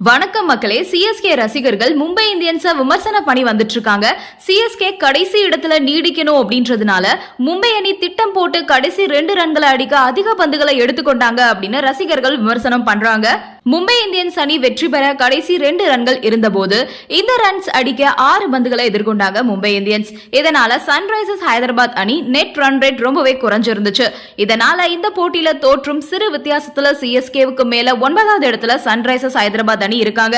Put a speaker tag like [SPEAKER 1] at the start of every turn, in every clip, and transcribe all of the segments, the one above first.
[SPEAKER 1] வணக்கம் மக்களே சிஎஸ்கே ரசிகர்கள் மும்பை இந்தியன்ஸ விமர்சனம் பண்ணி வந்துட்டு இருக்காங்க சிஎஸ்கே கடைசி இடத்துல நீடிக்கணும் அப்படின்றதுனால மும்பை அணி திட்டம் போட்டு கடைசி ரெண்டு ரன்களை அடிக்க அதிக பந்துகளை எடுத்துக்கொண்டாங்க அப்படின்னு ரசிகர்கள் விமர்சனம் பண்றாங்க. மும்பை இந்தியன்ஸ் அணி வெற்றி பெற கடைசி ரெண்டு ரன்கள் இருந்தபோது இந்த ரன்ஸ் அடிக்க ஆறு பந்துகளை எதிர்கொண்டாங்க மும்பை இந்தியன்ஸ். இதனால சன்ரைசர்ஸ் ஹைதராபாத் அணி நெட் ரன் ரேட் ரொம்பவே குறைஞ்சிருந்துச்சு. இதனால இந்த போட்டியில தோற்றும் சிறு வித்தியாசத்துல சிஎஸ்கேவுக்கு மேல ஒன்பதாவது இடத்துல சன்ரைசர்ஸ் ஹைதராபாத் அணி இருக்காங்க.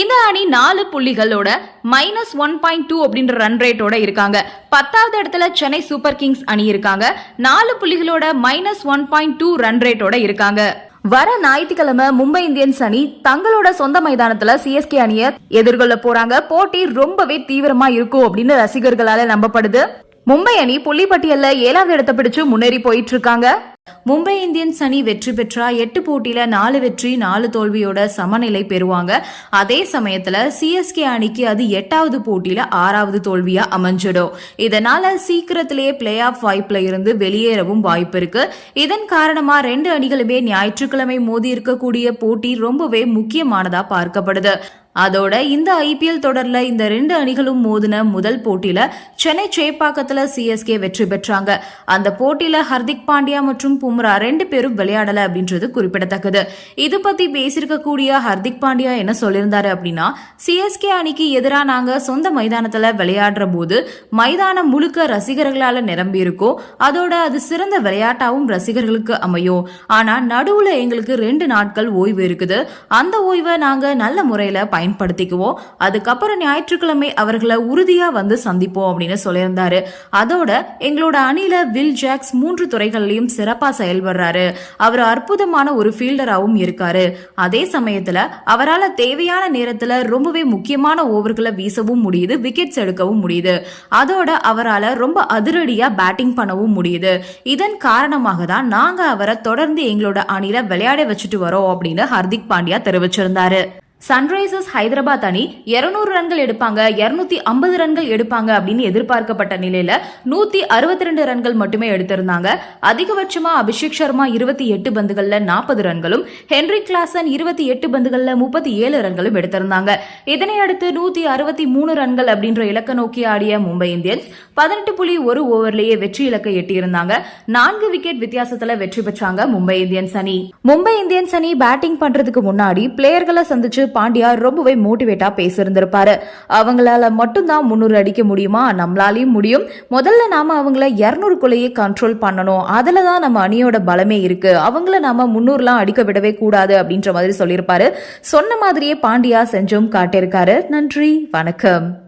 [SPEAKER 1] இந்த அணி நாலு புள்ளிகளோட மைனஸ் ஒன் பாயிண்ட் டூ அப்படின்ற ரன் ரேட்டோட இருக்காங்க. பத்தாவது இடத்துல சென்னை சூப்பர் கிங்ஸ் அணி இருக்காங்க. நாலு புள்ளிகளோட minus one point two run ரேட்டோட இருக்காங்க. வர ஞாயிற்றுக்கிழமை மும்பை இந்தியன்ஸ் அணி தங்களோட சொந்த மைதானத்துல சிஎஸ்கே அணியை எதிர்கொள்ள போறாங்க. போட்டி ரொம்பவே தீவிரமா இருக்கும் அப்படின்னு ரசிகர்களால நம்பப்படுது. மும்பை அணி புள்ளிப்பட்டியல்ல ஏழாவது இடத்தை பிடிச்சு முன்னேறி போயிட்டு இருக்காங்க. மும்பை இந்தியன்ஸ் அணி வெற்றி பெற்றா எட்டு போட்டியில நாலு வெற்றி நாலு தோல்வியோட சமநிலை பெறுவாங்க. அதே சமயத்துல சிஎஸ்கே அணிக்கு அது எட்டாவது போட்டியில ஆறாவது தோல்வியா அமைஞ்சிடும். இதனால சீக்கிரத்திலேயே பிளே ஆஃப் வாய்ப்புல இருந்து வெளியேறவும் வாய்ப்பு இருக்கு. இதன் காரணமா ரெண்டு அணிகளுமே ஞாயிற்றுக்கிழமை மோதி இருக்கக்கூடிய போட்டி ரொம்பவே முக்கியமானதா பார்க்கப்படுது. அதோட இந்த ஐபிஎல் தொடர்ல இந்த ரெண்டு அணிகளும் மோதின முதல் போட்டியில சென்னை சேப்பாக்கத்துல சிஎஸ்கே வெற்றி பெற்றாங்க. அந்த போட்டியில ஹர்திக் பாண்டியா மற்றும் பும்ரா ரெண்டு பேரும் விளையாடல அப்படின்றது குறிப்பிடத்தக்கது. இது பத்தி பேசியிருக்கக்கூடிய ஹர்திக் பாண்டியா என்ன சொல்லியிருந்தாரு அப்படின்னா சிஎஸ்கே அணிக்கு எதிராக நாங்க சொந்த மைதானத்துல விளையாடுற போது மைதானம் முழுக்க ரசிகர்களால நிரம்பி இருக்கும் அதோட அது சிறந்த விளையாட்டாவும் ரசிகர்களுக்கு அமையும் ஆனா நடுவுல எங்களுக்கு ரெண்டு நாட்கள் ஓய்வு இருக்குது. அந்த ஓய்வை நாங்க நல்ல முறையில பயன்படுத்திக்குவோம். அதுக்கப்புறம் ஞாயிற்றுக்கிழமை அவர்களை உறுதியா வந்து சந்திப்போம் அப்படின்னு சொல்லியிருந்தாரு. அதோட எங்களோட அணில வில் ஜாக்ஸ் மூன்று துறைகள்லயும் சிறப்பா செயல்படுறாரு. அவர் அற்புதமான ஒரு ஃபீல்டராகவும் இருக்காரு. அதே சமயத்துல அவரால் தேவையான நேரத்துல ரொம்பவே முக்கியமான ஓவர்களை வீசவும் முடியுது விக்கெட்ஸ் எடுக்கவும் முடியுது. அதோட அவரால் ரொம்ப அதிரடியா பேட்டிங் பண்ணவும் முடியுது. இதன் காரணமாக தான் நாங்க அவரை தொடர்ந்து எங்களோட அணில விளையாட வச்சுட்டு வரோம் அப்படின்னு ஹர்திக் பாண்டியா தெரிவிச்சிருந்தாரு. சன்ரைசர்ஸ் ஹைதராபாத் அணி 200 ரன்கள் எடுப்பாங்க 250 ஐம்பது ரன்கள் எடுப்பாங்க அப்படின்னு எதிர்பார்க்கப்பட்ட நிலையில நூத்தி அறுபத்தி ரெண்டு ரன்கள் மட்டுமே எடுத்திருந்தாங்க. அதிகபட்சமா அபிஷேக் சர்மா இருபத்தி எட்டு பந்துகள்ல நாற்பது ரன்களும் ஹென்ரி கிளாசன் இருபத்தி எட்டு பந்துகள்ல முப்பத்தி ஏழு ரன்களும் எடுத்திருந்தாங்க. இதனை அடுத்து நூத்தி அறுபத்தி மூணு ரன்கள் அப்படின்ற இலக்க நோக்கி ஆடிய மும்பை இந்தியன்ஸ் பதினெட்டு புள்ளி ஒரு ஓவர்லேயே வெற்றி இலக்கை எட்டியிருந்தாங்க. நான்கு விக்கெட் வித்தியாசத்துல வெற்றி பெற்றாங்க மும்பை இந்தியன்ஸ் அணி. மும்பை இந்தியன்ஸ் அணி பேட்டிங் பண்றதுக்கு முன்னாடி பிளேயர்களை சந்திச்சு பாண்டியா ரொம்பவே மோட்டிவேட்டா பேசியிருந்திருப்பாரு. அவங்களால மட்டும்தான் முன்னூறு அடிக்க முடியுமா? நம்மளாலையும் முடியும். முதல்ல நாம அவங்கள இரநூறுக்குள்ளேயே கண்ட்ரோல் பண்ணணும். அதுல தான் நம்ம அணியோட பலமே இருக்கு. அவங்கள நாம முன்னூறுலாம் அடிக்க விடவே கூடாது அப்படின்ற மாதிரி சொல்லியிருப்பாரு. சொன்ன மாதிரியே பாண்டியா செஞ்சும் காட்டியிருக்காரு. நன்றி. வணக்கம்.